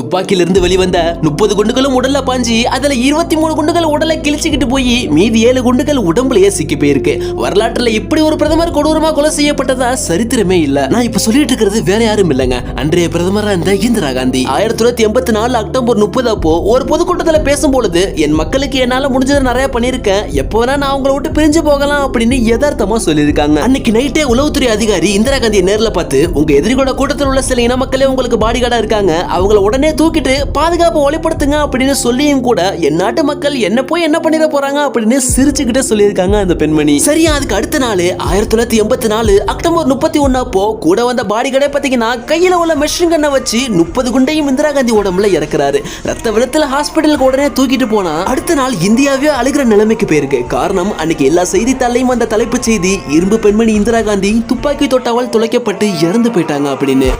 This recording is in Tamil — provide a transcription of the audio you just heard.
துப்பாக்கியிலிருந்து வெளிவந்த முப்பது குண்டுகளும் உடல்ல பாஞ்சி அதுல இருபத்தி மூணு குண்டுகள் உடலை கிழிச்சுக்கிட்டு போய் மீதி ஏழு குண்டுகள் உடம்புலயே சிக்கி போயிருக்கு. வரலாற்றுல இப்படி ஒரு பிரதமர் கொடூரமா கொலை செய்யப்பட்டதா சரித்திரமே இல்ல. நான் இப்ப சொல்லிட்டு இருக்கிறது வேற யாரும் இல்லைங்க. அன்றைய பிரதமரா இருந்த இந்திரா காந்தி. ஆயிரத்தி தொள்ளாயிரத்தி எண்பத்தி நாலு அக்டோபர் முப்பது அப்போ ஒரு பொதுக்கூட்டத்துல பேசும்பொழுது என் மக்களுக்கு என்னால முடிஞ்சதை நிறைய பண்ணிருக்கேன் எப்போ வேணா நான் அவங்கள விட்டு பிரிஞ்சு போகலாம் அப்படின்னு யதார்த்தமா சொல்லியிருக்காங்க. அன்னைக்கு நைட்டே உளவுத்துறை அதிகாரி இந்திரா காந்தியை நேர்ல பார்த்து உங்க எதிரிகளோட கூட்டத்தில் உள்ள சில இன மக்களே உங்களுக்கு பாடி கார்டா இருக்காங்க. அவங்கள உடனே தூக்கிட்டு பாதுகாப்பு ஒளிப்படுத்துங்க அப்படின்னு சொல்லியும் கூட என் நாட்டு மக்கள் என்ன போய் என்ன பண்ணிட போறாங்க அப்படின்னு சிரிச்சுக்கிட்டே சொல்லியிருக்காங்க அந்த பெண்மணி. சரியா அதுக்கு அடுத்த நாள் ஆயிரத்தி தொள்ளாயிரத்தி எண்பத்தி நாலு அக்டோபர் முப்பத்தி ஒன்னப்போ கூட வந்த பாடி கடை பார்த்தீங்கன்னா கையில உள்ள மெஷின் கண்ணை வச்சு முப்பது குண்டையும் இந்திரா காந்தி உடம்புல இறக்குறாரு. ரத்த விளத்தில் ஹாஸ்பிட்டலுக்கு உடனே தூக்கிட்டு போனா அடுத்த நாள் இந்தியாவே அழுகிற நிலைமைக்கு போயிருக்கு. காரணம் அன்னைக்கு எல்லா செய்தித்தாளையும் அந்த தலைப்புச் செய்தி இரும்பு பெண்மணி இந்திரா காந்தி துப்பாக்கி தொட்டாவால் துளைக்கப்பட்டு இறந்து போயிட்டாங்க அப்படின்னு.